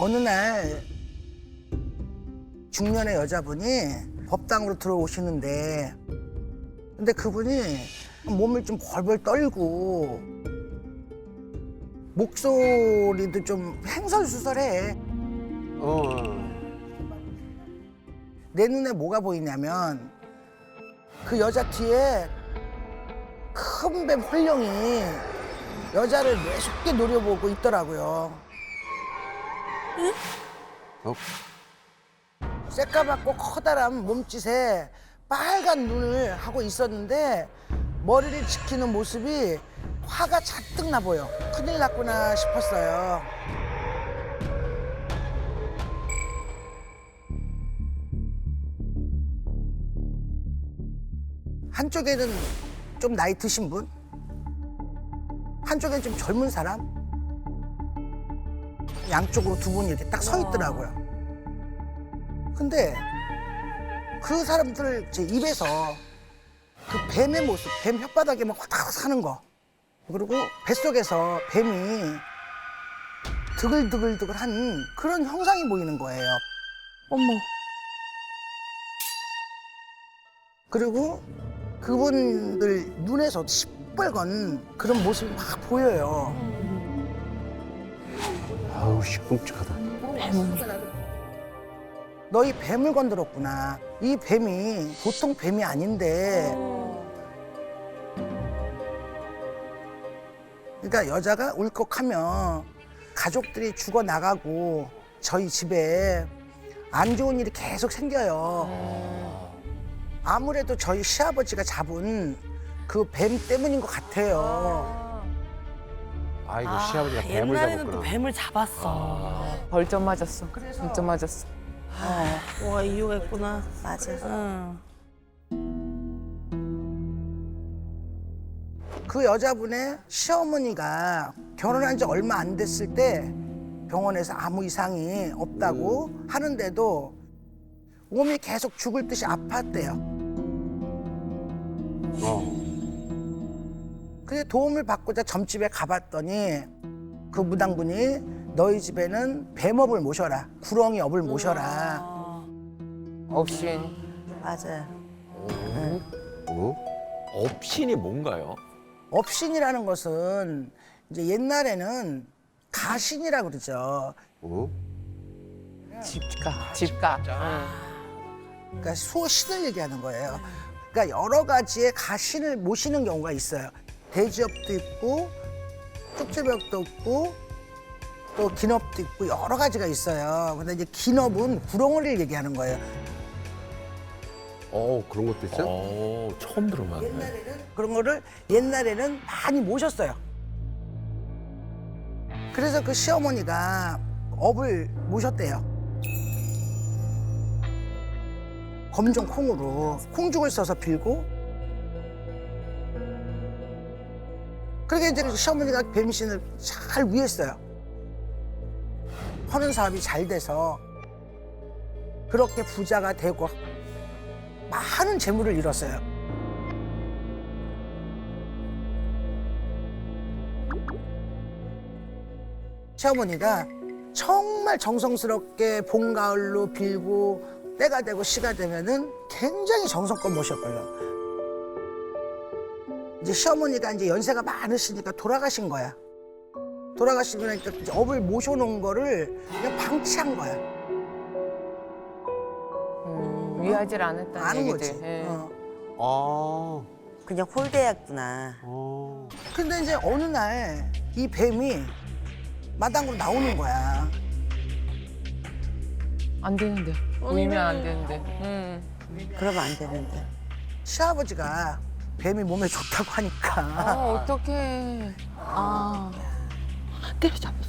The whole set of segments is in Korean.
어느 날 중년의 여자분이 법당으로 들어오시는데 근데 그분이 몸을 좀 벌벌 떨고 목소리도 좀 횡설수설해. 어. 내 눈에 뭐가 보이냐면 그 여자 뒤에 큰 뱀 홀령이 여자를 매섭게 노려보고 있더라고요. 어? 새까맣고 커다란 몸짓에 빨간 눈을 하고 있었는데 머리를 지키는 모습이 화가 잔뜩 나 보여. 큰일 났구나 싶었어요. 한쪽에는 좀 나이 드신 분, 한쪽에는 좀 젊은 사람, 양쪽으로 두 분이 이렇게 딱 서 있더라고요. 근데 그 사람들 제 입에서 그 뱀의 모습, 뱀 혓바닥에 막 화닥 사는 거. 그리고 뱃속에서 뱀이 드글드글드글한 그런 형상이 보이는 거예요. 어머. 그리고 그분들 눈에서 시뻘건 그런 모습이 막 보여요. 아우 씨 끔찍하다. 너희 뱀을 건드렸구나. 이 뱀이 보통 뱀이 아닌데. 그러니까 여자가 울컥하면 가족들이 죽어 나가고 저희 집에 안 좋은 일이 계속 생겨요. 아무래도 저희 시아버지가 잡은 그 뱀 때문인 것 같아요. 아이고 시아버지가 뱀을 옛날에는 또 잡았구나. 뱀을 잡았어. 벌점 맞았어. 진짜 맞았어. 뭐가 이유가 있구나. 맞아. 응. 그 여자분의 시어머니가 결혼한 지 얼마 안 됐을 때 병원에서 아무 이상이 없다고 하는데도 몸이 계속 죽을 듯이 아팠대요. 어. 그래 도움을 받고자 점집에 가봤더니 그 무당분이 너희 집에는 뱀업을 모셔라 구렁이 업을 모셔라 없인. 맞아. 어? 업신이 뭔가요? 업신이라는 것은 이제 옛날에는 가신이라 그러죠 어? 집가. 집가. 그러니까 수신을 얘기하는 거예요 그러니까 여러 가지의 가신을 모시는 경우가 있어요 대지업도 있고 쪽지벽도 있고 또 기업도 있고 여러 가지가 있어요 근데 이제 기업은 구렁이를 얘기하는 거예요 어 그런 것도 있어요? 어, 처음 들어봤네. 옛날에는 그런 거를 옛날에는 많이 모셨어요. 그래서 그 시어머니가 업을 모셨대요. 검정 콩으로 콩죽을 써서 빌고 그렇게 이제 그 시어머니가 뱀신을 잘 위했어요. 하는 사업이 잘 돼서 그렇게 부자가 되고 많은 재물을 잃었어요. 시어머니가 정말 정성스럽게 봄 가을로 빌고 때가 되고 시가 되면은 굉장히 정성껏 모셨고요. 이제 시어머니가 이제 연세가 많으시니까 돌아가신 거야. 돌아가시고 나니까 이제 업을 모셔놓은 거를 그냥 방치한 거야. 음, 위하질 않았다는 아는 얘기지. 거지. 예. 어. 아. 그냥 홀대였구나. 어. 근데 이제 어느 날 이 뱀이 마당으로 나오는 거야. 안 되는데. 보이면 안 되는데. 음. 그러면 안 되는데. 시아버지가 뱀이 몸에 좋다고 아, 하니까 어떡해. 아. 때려잡았어.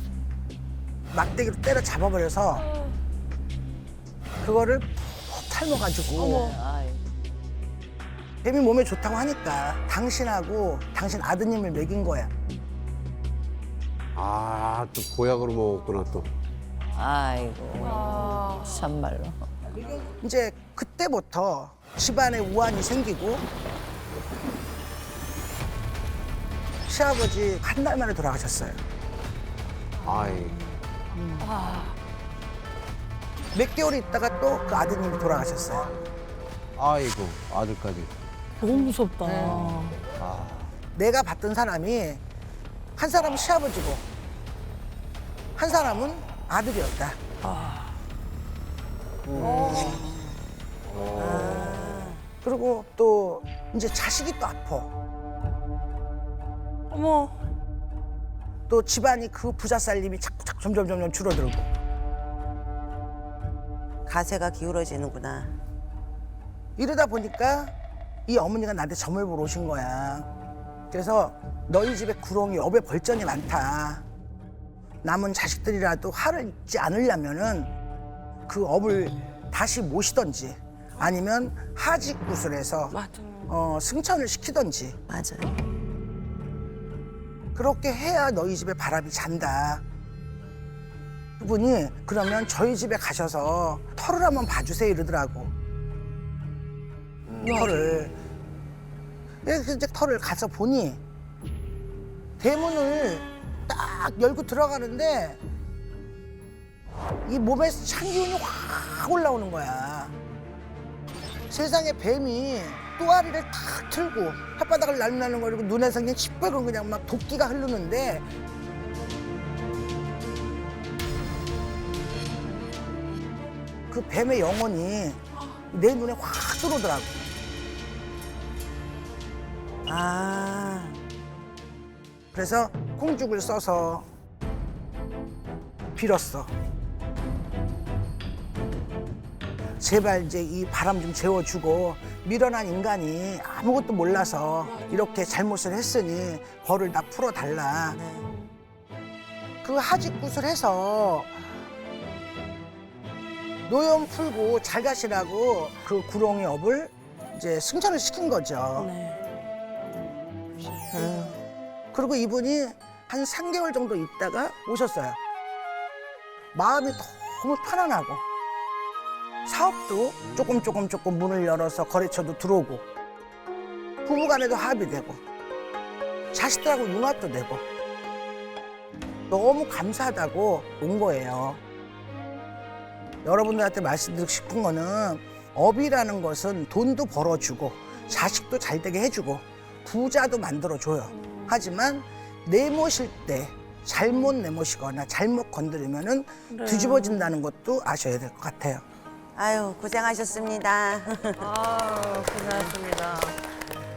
막대기로 때려 잡아버려서 그거를 푹 탈모가지고 뱀이 몸에 좋다고 하니까 당신하고 당신 아드님을 먹인 거야. 아 또 보약으로 먹었구나 또. 아이고. 참말로. 이제 그때부터 집안에 우환이 생기고 시아버지 한 달 만에 돌아가셨어요. 아이. 몇 개월 있다가 또 그 아드님이 돌아가셨어요. 아이고 아들까지. 너무 무섭다. 내가 봤던 사람이 한 사람은 시아버지고 한 사람은 아들이었다. 음. 그리고 또 이제 자식이 또 아파. 어머. 또 집안이 그 부자 살림이 자꾸 자꾸 점점 점점 줄어들고 가세가 기울어지는구나. 이러다 보니까 이 어머니가 나한테 점을 보러 오신 거야. 그래서 너희 집에 구렁이 업에 벌전이 많다. 남은 자식들이라도 화를 입지 않으려면은 그 업을 다시 모시던지 아니면 하직 구슬해서 맞아. 어, 승천을 시키던지 맞아요. 그렇게 해야 너희 집에 바람이 잔다. 그분이 그러면 저희 집에 가셔서 털을 한번 봐주세요 이러더라고. 털을. 그래서 이제 털을 가서 보니 대문을 딱 열고 들어가는데 이 몸에서 찬 기운이 확 올라오는 거야. 세상에 뱀이 또아리를 탁 틀고 혓바닥을 날라는 거리고 눈에서 그냥 시뻘건 그냥 막 도끼가 흐르는데 그 뱀의 영혼이 내 눈에 확 들어오더라고. 아, 그래서 콩죽을 써서 빌었어. 제발 이제 이 바람 좀 재워주고 미련한 인간이 아무것도 몰라서 이렇게 잘못을 했으니 벌을 다 풀어달라. 그 하직굿을 해서 노염 풀고 잘 가시라고 그 구렁이 업을 이제 승천을 시킨 거죠. 네. 그리고 이분이 한 3개월 정도 있다가 오셨어요. 마음이 너무 편안하고 사업도 조금 조금 조금 문을 열어서 거래처도 들어오고 부부간에도 합의 되고 자식들하고 융합도 되고 너무 감사하다고 온 거예요. 여러분들한테 말씀드리고 싶은 거는 업이라는 것은 돈도 벌어주고 자식도 잘 되게 해주고 부자도 만들어줘요. 하지만 내모실 때 잘못 내모시거나 잘못 건드리면은 뒤집어진다는 것도 아셔야 될 것 같아요. 아유 고생하셨습니다. 아, 고생하셨습니다.